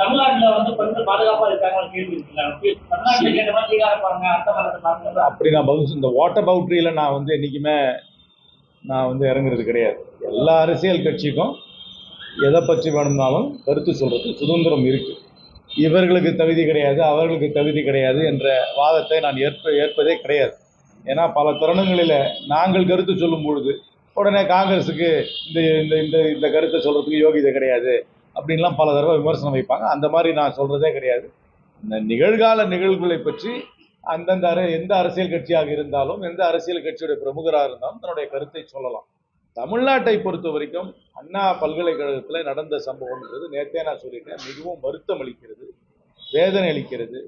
தமிழ்நாட்டுல வந்து பெண்கள் பாதுகாப்பா இருக்காங்க கேள்வி இருக்குல்ல அப்படி நான் பதில் இந்த வாட்டர் பவுட்ரியில் நான் வந்து என்றைக்குமே நான் வந்து இறங்குறது கிடையாது. எல்லா அரசியல் கட்சிக்கும் எதை பற்றி வேணும்னாலும் கருத்து சொல்கிறது சுதந்திரம் இருக்கு. இவர்களுக்கு தகுதி கிடையாது அவர்களுக்கு தகுதி கிடையாது என்ற வாதத்தை நான் ஏற்ப ஏற்பதே கிடையாது. ஏன்னா பல தருணங்களில் நாங்கள் கருத்து சொல்லும் பொழுது உடனே காங்கிரஸுக்கு இந்த இந்த இந்த இந்த கருத்தை சொல்கிறதுக்கு யோகிதை கிடையாது. அப்படின்லாம் பல தடவை விமர்சனம் வைப்பாங்க. அந்த மாதிரி நான் சொல்கிறதே கிடையாது. இந்த நிகழ்கால நிகழ்வுகளை பற்றி அந்தந்த அர எந்த அரசியல் கட்சியாக இருந்தாலும் எந்த அரசியல் கட்சியுடைய பிரமுகராக இருந்தாலும் தன்னுடைய கருத்தை சொல்லலாம். தமிழ்நாட்டை பொறுத்த வரைக்கும் அண்ணா பல்கலைக்கழகத்தில் நடந்த சம்பவம்ன்றது நேற்றே நான் சொல்லிட்டேன். மிகவும் வருத்தம் அளிக்கிறது வேதனை அளிக்கிறது.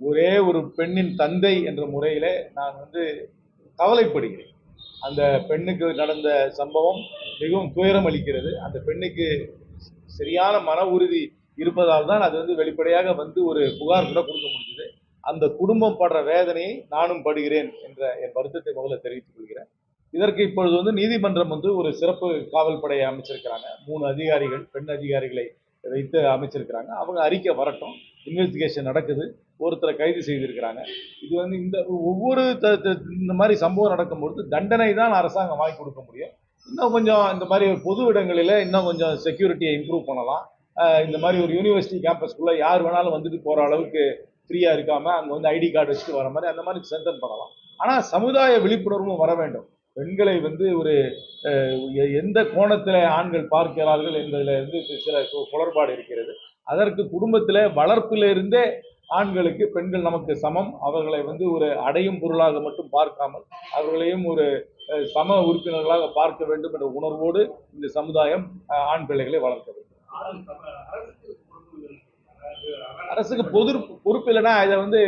ஒரே ஒரு பெண்ணின் தந்தை என்ற முறையிலே நான் வந்து கவலைப்படுகிறேன். அந்த பெண்ணுக்கு நடந்த சம்பவம் மிகவும் துயரம் அளிக்கிறது. அந்த பெண்ணுக்கு சரியான மன உறுதி இருப்பதால் தான் அது வந்து வெளிப்படையாக வந்து ஒரு புகார் கூட கொடுக்க முடிஞ்சது. அந்த குடும்பம் படுற வேதனையை நானும் படுகிறேன் என்ற என் வருத்தத்தை முதல்ல தெரிவித்துக் கொள்கிறேன். இதற்கு இப்பொழுது வந்து நீதிமன்றம் வந்து ஒரு சிறப்பு காவல் படையை அமைச்சிருக்கிறாங்க. மூணு அதிகாரிகள் பெண் அதிகாரிகளை வைத்து அமைச்சிருக்கிறாங்க. அவங்க அறிக்கை வரட்டும். இன்வெஸ்டிகேஷன் நடக்குது. ஒருத்தரை கைது செய்திருக்கிறாங்க. இது வந்து இந்த ஒவ்வொரு த- இந்த மாதிரி சம்பவம் நடக்கும்பொழுது தண்டனை தான் அரசாங்கம் வாங்கி கொடுக்க முடியும். இன்னும் கொஞ்சம் இந்த மாதிரி பொது இடங்களில் இன்னும் கொஞ்சம் செக்யூரிட்டியை இம்ப்ரூவ் பண்ணலாம். இந்த மாதிரி ஒரு யூனிவர்சிட்டி கேம்பஸ்க்குள்ளே யார் வேணாலும் வந்துட்டு போகிற அளவுக்கு ஃப்ரீயாக இருக்காமல் அங்கே வந்து ஐடி கார்டு வச்சுட்டு வர மாதிரி அந்த மாதிரி சென்டர் பண்ணலாம். ஆனால் சமுதாய விழிப்புணர்வும் வர வேண்டும். பெண்களை வந்து ஒரு எ- எந்த கோணத்தில் ஆண்கள் பார்க்கிறார்கள் என்பதில் வந்து சில குளறுபாடு இருக்கிறது. அதற்கு குடும்பத்தில் வளர்ப்பிலிருந்தே ஆண்களுக்கு பெண்கள் நமக்கு சமம். அவர்களை வந்து ஒரு அடையும் பொருளாக மட்டும் பார்க்காமல் அவர்களையும் ஒரு சம உறுப்பினர்களாக பார்க்க வேண்டும் என்ற உணர்வோடு இந்த சமுதாயம் ஆண் பிள்ளைகளை வளர்க்க வேண்டும். அரசுக்கு பொது பொறுப்பு இல்லைன்னா இதை வந்து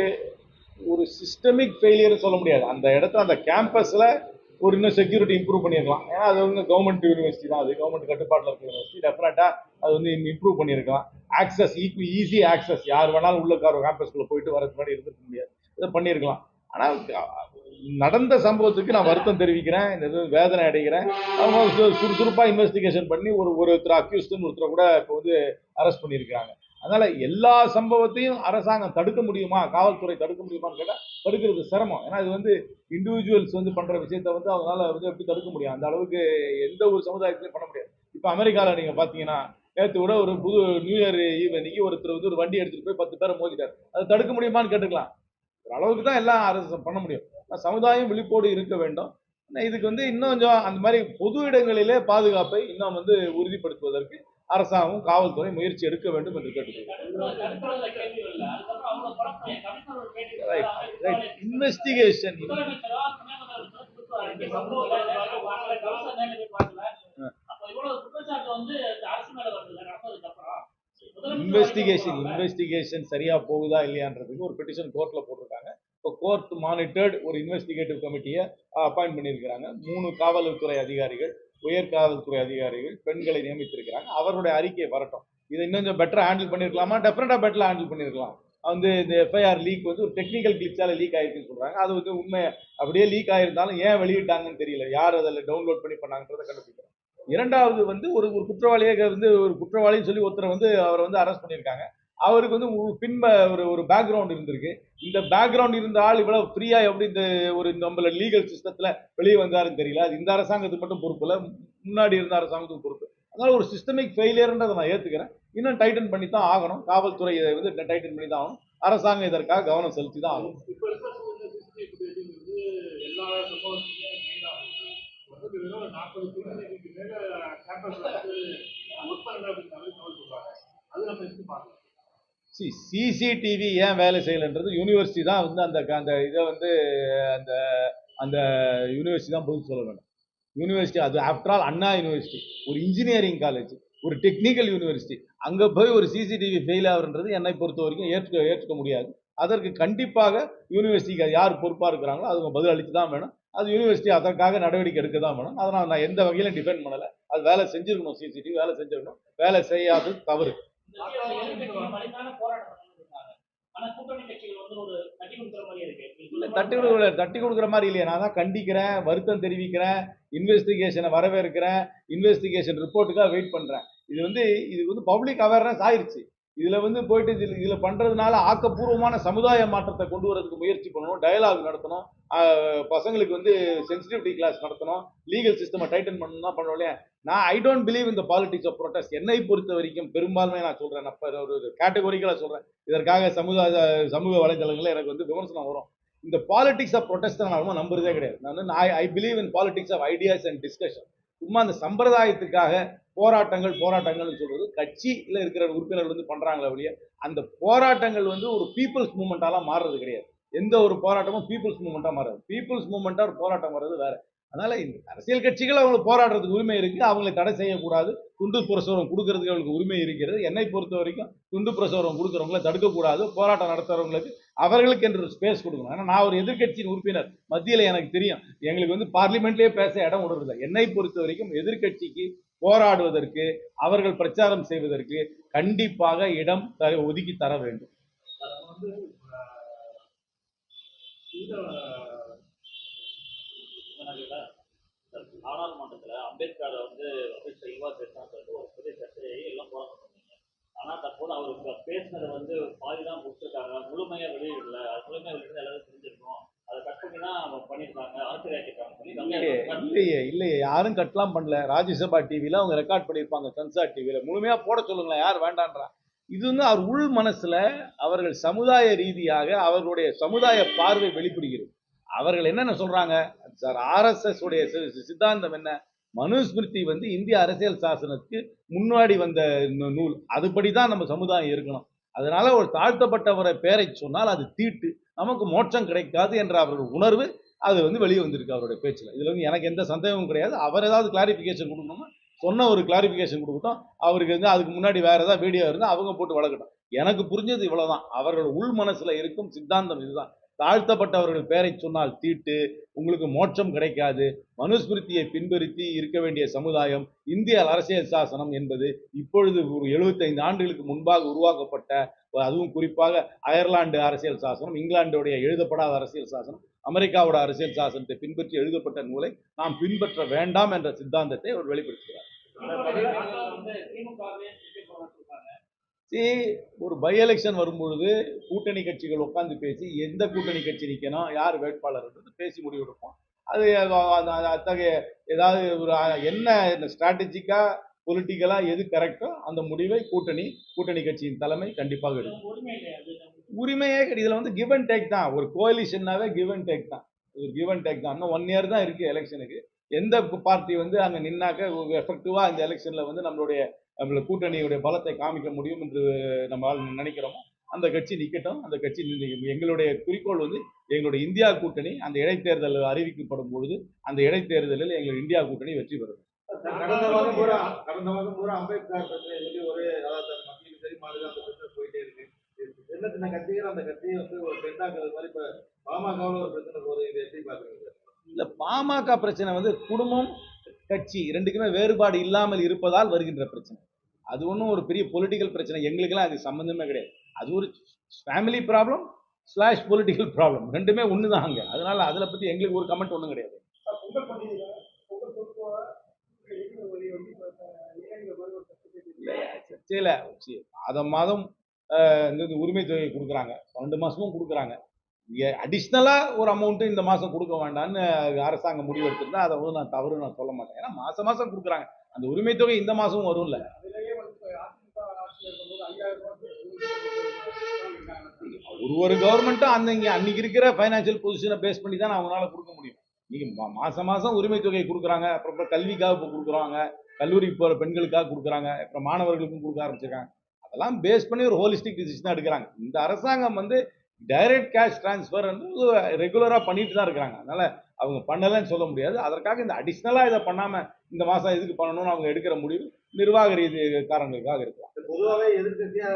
ஒரு சிஸ்டமிக் ஃபெயிலியர் சொல்ல முடியாது. அந்த இடத்துல அந்த கேம்பஸில் ஒரு இன்னும் செக்யூரிட்டி இம்ப்ரூவ் பண்ணியிருக்கலாம். ஏன்னா அது வந்து கவர்மெண்ட் யூனிவர்சிட்டி தான் அது. கவர்மெண்ட் கட்டுப்பாட்டில் இருக்க யூனிவர்சிட்டி டெஃபினட்டாக அது வந்து இம்ப்ரூவ் பண்ணியிருக்கலாம். ஆக்சஸ் ஈக்குவி ஈஸி ஆக்சஸ் யார் வேணாலும் உள்ள கார் போயிட்டு வரதுக்கு முன்னாடி இருந்துக்க முடியாது. இதை பண்ணியிருக்கலாம். ஆனால் நடந்த சம்பவத்துக்கு நான் வருத்தம் தெரிவிக்கிறேன். இந்த இது வேதனை அடைகிறேன். அவங்க சு- இன்வெஸ்டிகேஷன் பண்ணி ஒரு ஒருத்தர் அக்யூஸ்டுன்னு ஒருத்தரை கூட இப்போ வந்து அரெஸ்ட் பண்ணியிருக்கிறாங்க. அதனால எல்லா சம்பவத்தையும் அரசாங்கம் தடுக்க முடியுமா? காவல்துறை தடுக்க முடியுமான்னு கேட்டால் தடுக்கிறது சிரமம். ஏன்னா இது வந்து இண்டிவிஜுவல்ஸ் வந்து பண்ற விஷயத்த வந்து அவங்களால வந்து எப்படி தடுக்க முடியும்? அந்த அளவுக்கு எந்த ஒரு சமுதாயத்திலையும் பண்ண முடியாது. இப்போ அமெரிக்காவில் நீங்க பார்த்தீங்கன்னா நேற்று கூட ஒரு புது நியூ இயர் ஈவ் அன்னைக்கு ஒருத்தர் வந்து ஒரு வண்டி எடுத்துட்டு போய் பத்து பேரை மோதிட்டார். அதை தடுக்க முடியுமான்னு கேட்டுக்கலாம். ஒரு அளவுக்கு தான் எல்லாம் அரசு பண்ண முடியும். சமுதாயம் விழிப்போடு இருக்க வேண்டும். இதுக்கு வந்து இன்னும் கொஞ்சம் அந்த மாதிரி பொது இடங்களிலே பாதுகாப்பை இன்னும் வந்து உறுதிப்படுத்துவதற்கு அரசாங்கம் காவல்துறை முயற்சி எடுக்க வேண்டும் என்று கேட்டுக்கொள்கிறேன் இன்வெஸ்டிகேஷன் இன்வெஸ்டிகேஷன் இன்வெஸ்டிகேஷன் சரியா போகுதா இல்லையான்றதுக்கு ஒரு பெட்டிஷன் கோர்ட்ல போட்டிருக்காங்க. இப்போ கோர்ட் மானிட்டர்டு ஒரு இன்வெஸ்டிகேட்டிவ் கமிட்டியை அப்பாயிண்ட் பண்ணியிருக்கிறாங்க. மூணு காவல்துறை அதிகாரிகள் உயர் காவல்துறை அதிகாரிகள் பெண்களை நியமித்திருக்கிறாங்க. அவருடைய அறிக்கை வரட்டும். இதை இன்னும் கொஞ்சம் பெட்டராக ஹேண்டில் பண்ணியிருக்கலாமா டெஃபினட்டாக பெட்டராக ஹேண்டில் பண்ணியிருக்கலாம் வந்து இந்த எஃப்ஐஆர் லீக் வந்து ஒரு டெக்னிக்கல் கிளிச்சால லீக் ஆயிருக்குன்னு சொல்றாங்க. அது வந்து உண்மை அப்படியே லீக் ஆயிருந்தாலும் ஏன் வெளியிட்டாங்கன்னு தெரியல. யார் அதில் டவுன்லோட் பண்ணி பண்ணாங்கன்றதை கண்டுபிடிக்கிறோம் இரண்டாவது வந்து ஒரு ஒரு குற்றவாளியாக வந்து ஒரு குற்றவாளின்னு சொல்லி ஒருத்தரை வந்து அவரை வந்து அரெஸ்ட் பண்ணியிருக்காங்க. அவருக்கு வந்து பின்ப ஒரு ஒரு பேக்ரவுண்ட் இருந்திருக்கு. இந்த பேக்ரவுண்ட் இருந்த ஆள் இவ்வளவு ஃப்ரீயா எப்படி இந்த ஒரு நம்மள லீகல் சிஸ்டத்துல வெளியே வந்தாருன்னு தெரியல. அது இந்த அரசாங்கத்துக்கு மட்டும் பொறுப்பு இல்லை. முன்னாடி இருந்த அரசாங்கத்துக்கு பொறுப்பு. அதனால ஒரு சிஸ்டமிக் ஃபெயிலியர்ன்றதை நான் ஏத்துக்கிறேன். இன்னும் டைட்டன் பண்ணி தான் ஆகணும். காவல்துறை இதை வந்து டைட்டன் பண்ணி தான் ஆகணும். அரசாங்கம் இதற்காக கவனம் செலுத்தி தான் ஆகும் நாற்பது அது நம்ம எடுத்து பார்க்கலாம் சி சிசிடிவி ஏன் வேலை செய்யலைன்றது யூனிவர்சிட்டி தான் வந்து அந்த அந்த இதை வந்து அந்த அந்த யூனிவர்சிட்டி தான் பதில் சொல்ல வேண்டும். யூனிவர்சிட்டி அது ஆஃப்டர் ஆல் அண்ணா யூனிவர்சிட்டி ஒரு இன்ஜினியரிங் காலேஜ் ஒரு டெக்னிக்கல் யூனிவர்சிட்டி அங்கே போய் ஒரு சிசிடிவி ஃபெயில் ஆகுன்றது என்னை பொறுத்த வரைக்கும் ஏற்றுக்க ஏற்றுக்க முடியாது. அதற்கு கண்டிப்பாக யூனிவர்சிட்டிக்கு யார் பொறுப்பாக இருக்கிறாங்களோ அதுங்க பதில் அளித்து தான் வேணும். அது யூனிவர்சிட்டி அதற்காக நடவடிக்கை எடுக்க தான் வேணும். அதனால் நான் எந்த வகையிலும் டிபெண்ட் பண்ணலை. அது வேலை செஞ்சிருக்கணும் சிசிடிவி வேலை செஞ்சிருக்கணும். வேலை செய்யாதது தவறு. போராட்டம். ஆனா கூட்டணி கட்சிகள் வந்து ஒரு தட்டி கொடுக்குற மாதிரி இருக்கு. இல்ல தட்டி கொடுக்குற தட்டி கொடுக்குற மாதிரி இல்லையா. நான் தான் கண்டிக்கிறேன் வருத்தம் தெரிவிக்கிறேன் இன்வெஸ்டிகேஷனை வரவேற்கிறேன் இன்வெஸ்டிகேஷன் ரிப்போர்ட்டுக்காக வெயிட் பண்றேன். இது வந்து இது வந்து பப்ளிக் அவேர்னஸ் ஆயிருச்சு. இதில் வந்து போயிட்டு இதில் இதில் பண்ணுறதுனால ஆக்கப்பூர்வமான சமுதாய மாற்றத்தை கொண்டு வரதுக்கு முயற்சி பண்ணணும் டயலாக் நடத்தணும். பசங்களுக்கு வந்து சென்சிட்டிவிட்டி கிளாஸ் நடத்தணும். லீகல் சிஸ்டமை டைட்டன் பண்ணணும் தான் பண்ணோம் இல்லையா? நான் ஐ டோன்ட் பிலீவ் இந்த பாலிட்டிக்ஸ் ஆஃப் ப்ரொட்டஸ்ட் என்னை பொறுத்த வரைக்கும் பெரும்பான்மை நான் சொல்கிறேன் நான் ஒரு கேட்டகோரிக்கலாக சொல்கிறேன் இதற்காக சமுதாய சமூக வலைதளங்களில் எனக்கு வந்து விமர்சனம் வரும். இந்த பாலிட்டிக்ஸ் ஆஃப் ப்ரொட்டஸ்ட் நான் ரொம்ப நம்புறதே கிடையாது. நான் வந்து I believe in politics of ideas and discussion சும்மா அந்த சம்பிரதாயத்துக்காக போராட்டங்கள் போராட்டங்கள்னு சொல்றது கட்சியில் இருக்கிற உறுப்பினர்கள் வந்து பண்றாங்களே ஒழிய அந்த போராட்டங்கள் வந்து ஒரு பீப்புள்ஸ் மூமெண்ட்டாலாம் மாறுறது கிடையாது. எந்த ஒரு போராட்டமும் பீப்புள்ஸ் மூமெண்ட்டாக மாறாது. பீப்புள்ஸ் மூமெண்ட்டாக ஒரு போராட்டம் வர்றது வேற. அதனால இந்த அரசியல் கட்சிகள் அவங்களுக்கு போராடுறதுக்கு உரிமை இருக்கு அவங்களை தடை செய்யக்கூடாது. துண்டு பிரசுரம் கொடுக்கறதுக்கு அவங்களுக்கு உரிமை இருக்கிறது. என்னை பொறுத்த வரைக்கும் துண்டு பிரசுரம் கொடுக்குறவங்கள தடுக்கக்கூடாது போராட்டம் நடத்துகிறவங்களுக்கு அவர்களுக்கு என்று ஸ்பேஸ் கொடுக்கணும். ஏன்னா நான் ஒரு எதிர்க்கட்சியின் உறுப்பினர். மத்தியில் எனக்கு தெரியும். எங்களுக்கு வந்து பார்லிமெண்ட்லேயே பேச இடம் விடுறதில்ல. என்னை பொறுத்த வரைக்கும் எதிர்க்கட்சிக்கு போராடுவதற்கு அவர்கள் பிரச்சாரம் செய்வதற்கு கண்டிப்பாக இடம் த- ஒதுக்கி தர வேண்டும். வந்து இந்த நாடாளுமன்றத்துல அம்பேத்கர் வந்து அமித்ஷா இவா பேசினா சொல்லிட்டு ஒரு பெரிய சர்ச்சையை எல்லாம் போராட்டம் பண்ணீங்க ஆனா தற்போது அவர் பேசினதை வந்து பாதி தான் முடிச்சிருக்காங்க. முழுமையா வெளியிடல. அது முழுமையா வெளியிட எல்லாரும் தெரிஞ்சிருக்கும். இல்லையே இல்லையே யாரும் கட்டலாம் பண்ணல. ராஜ்யசபா டிவியில் அவங்க ரெக்கார்ட் பண்ணியிருப்பாங்க. சன்சார் டிவியில் முழுமையாக போட சொல்லுங்களேன். யார் வேண்டான்றா? இது வந்து அவர் உள் மனசுல அவர்கள் சமுதாய ரீதியாக அவர்களுடைய சமுதாய பார்வை வெளிப்படுகிறது. அவர்கள் என்னென்ன சொல்றாங்க? சார் ஆர்எஸ்எஸ் உடைய சித்தாந்தம் என்ன? மனுஸ்மிருதி வந்து இந்திய அரசியல் சாசனத்துக்கு முன்னாடி வந்த நூல். அதுபடி தான் நம்ம சமுதாயம் இருக்கணும். அதனால ஒரு தாழ்த்தப்பட்டவரை பேரை சொன்னால் அது தீட்டு நமக்கு மோட்சம் கிடைக்காது என்ற அவரோட உணர்வு அது வந்து வெளியே வந்திருக்கு அவருடைய பேச்சில். இதில் வந்து எனக்கு எந்த சந்தேகமும் கிடையாது. அவர் ஏதாவது கிளாரிஃபிகேஷன் கொடுக்கணும்னா சொன்ன ஒரு கிளாரிஃபிகேஷன் கொடுக்கட்டும். அவருக்கு வந்து அதுக்கு முன்னாடி வேறு ஏதாவது வீடியோ இருந்தால் அவங்க போட்டு வளர்க்கட்டும். எனக்கு புரிஞ்சது இவ்வளோதான் அவர்கள் உள் மனசில் இருக்கும் சித்தாந்தம் இதுதான். தாழ்த்தப்பட்டவர்கள் பெயரை சொன்னால் தீட்டு உங்களுக்கு மோட்சம் கிடைக்காது. மனுஸ்மிருதியை பின்பற்றி இருக்க வேண்டிய சமுதாயம் இந்திய அரசியல் சாசனம் என்பது இப்பொழுது ஒரு 75 ஆண்டுகளுக்கு முன்பாக உருவாக்கப்பட்ட அதுவும் குறிப்பாக அயர்லாந்து அரசியல் சாசனம் இங்கிலாந்துடைய எழுதப்படாத அரசியல் சாசனம் அமெரிக்காவோட அரசியல் சாசனத்தை பின்பற்றி எழுதப்பட்ட நூலை நாம் பின்பற்ற வேண்டாம் என்ற சித்தாந்தத்தை அவர் வெளிப்படுத்துகிறார் வந்து திமுகவே வெற்றி போராட்டம் இருக்காங்க See, ஒரு பை எலெக்ஷன் வரும்பொழுது கூட்டணி கட்சிகள் உட்காந்து பேசி எந்த கூட்டணி கட்சி நிற்கணும் யார் வேட்பாளர்ன்றது பேசி முடிவெடுப்போம் அது அத்தகைய ஏதாவது ஒரு என்ன ஸ்ட்ராட்டஜிக்காக பொலிட்டிக்கலாக எது கரெக்டோ அந்த முடிவை கூட்டணி கூட்டணி கட்சியின் தலைமை கண்டிப்பாக எடுக்கும். உரிமை உரிமையே கிடையாது. வந்து கிவ் அண்ட் டேக் தான். ஒரு கோயிலிஷன்னாவே கிவ் அண்ட் டேக் தான். ஒரு கிவ் அண்ட் டேக் தான். இன்னும் ஒன் இயர் தான் இருக்குது எலெக்ஷனுக்கு எந்த பார்ட்டி வந்து அங்கே நின்னாக்க எஃபெக்டிவா இந்த எலெக்ஷனில் வந்து நம்மளுடைய நம்மள கூட்டணியுடைய பலத்தை காமிக்க முடியும் என்று நம்மளால் நினைக்கிறோமோ அந்த கட்சி நிற்கட்டும் அந்த கட்சி எங்களுடைய குறிக்கோள் வந்து எங்களுடைய இந்தியா கூட்டணி அந்த இடைத்தேர்தல் அறிவிக்கப்படும் பொழுது அந்த இடைத்தேர்தலில் எங்கள் இந்தியா கூட்டணி வெற்றி பெறும். கடந்த மாதம் பூரா கடந்த மாதம் பூரா அம்பேத்கர் பிரச்சனை சொல்லி ஒரு அதாவது மக்களுக்கு சரி மாதிரி அந்த பிரச்சனை போயிட்டே இருக்கு. சின்ன சின்ன கட்சிகள் அந்த கட்சியை வந்து ஒரு பெண்ணாக்குறது மாதிரி இப்ப பாமகவில் ஒரு பிரச்சனை போகுது. இதை எப்படி பாக்குறீங்க இல்ல பாமக பிரச்சனை வந்து குடும்பம் கட்சி ரெண்டுக்குமே வேறுபாடு இல்லாமல் இருப்பதால் வருகின்ற பிரச்சனை. அது ஒன்றும் ஒரு பெரிய பொலிட்டிக்கல் பிரச்சனை. எங்களுக்கெல்லாம் அது சம்மந்தமே கிடையாது. அது ஒரு family problem slash political problem ரெண்டுமே ஒன்று தான் அங்கே. அதனால அதில் பற்றி எங்களுக்கு ஒரு கமெண்ட் ஒன்றும் கிடையாது. சர்ச்சையில் மாதம் மாதம் உரிமை தொகை கொடுக்குறாங்க. பன்னெண்டு மாதமும் கொடுக்குறாங்க. அடிஷ்னலாக ஒரு அமௌண்ட்டு இந்த மாதம் கொடுக்க வேண்டாம்னு அரசாங்கம் முடிவு எடுத்திருந்தா அதை வந்து நான் தவறு நான் சொல்ல மாட்டேன். ஏன்னா மாதம் மாதம் கொடுக்குறாங்க. அந்த உரிமை தொகை இந்த மாதமும் வரும்ல. ஒரு ஒரு கவர்மெண்ட்டும் அந்த இங்கே அன்னைக்கு இருக்கிற ஃபைனான்சியல் பொசிஷனை பேஸ் பண்ணி தான் அவங்களால கொடுக்க முடியும். நீங்க மா- மாசம் மாசம் உரிமை தொகை கொடுக்குறாங்க. அப்புறம் கல்விக்காக இப்போ கொடுக்குறாங்க. கல்லூரிக்கு போகிற பெண்களுக்காக கொடுக்குறாங்க. அப்புறம் மாணவர்களுக்கும் கொடுக்க ஆரம்பிச்சிருக்காங்க. அதெல்லாம் பேஸ் பண்ணி ஒரு ஹோலிஸ்டிக் டிசிஷன் எடுக்கிறாங்க. இந்த அரசாங்கம் வந்து டைரக்ட் கேஷ் டிரான்ஸ்ஃபர் வந்து ரெகுலராக பண்ணிட்டு தான் இருக்கிறாங்க. அதனால் அவங்க பண்ணலைன்னு சொல்ல முடியாது. அதற்காக இந்த அடிஷ்னலாக இதை பண்ணாமல் இந்த மாதம் எதுக்கு பண்ணணும்னு அவங்க எடுக்கிற முடிவு நிர்வாக ரீதி காரணங்களுக்காக இருக்கலாம். பொதுவாகவே எதிர்கட்சியாக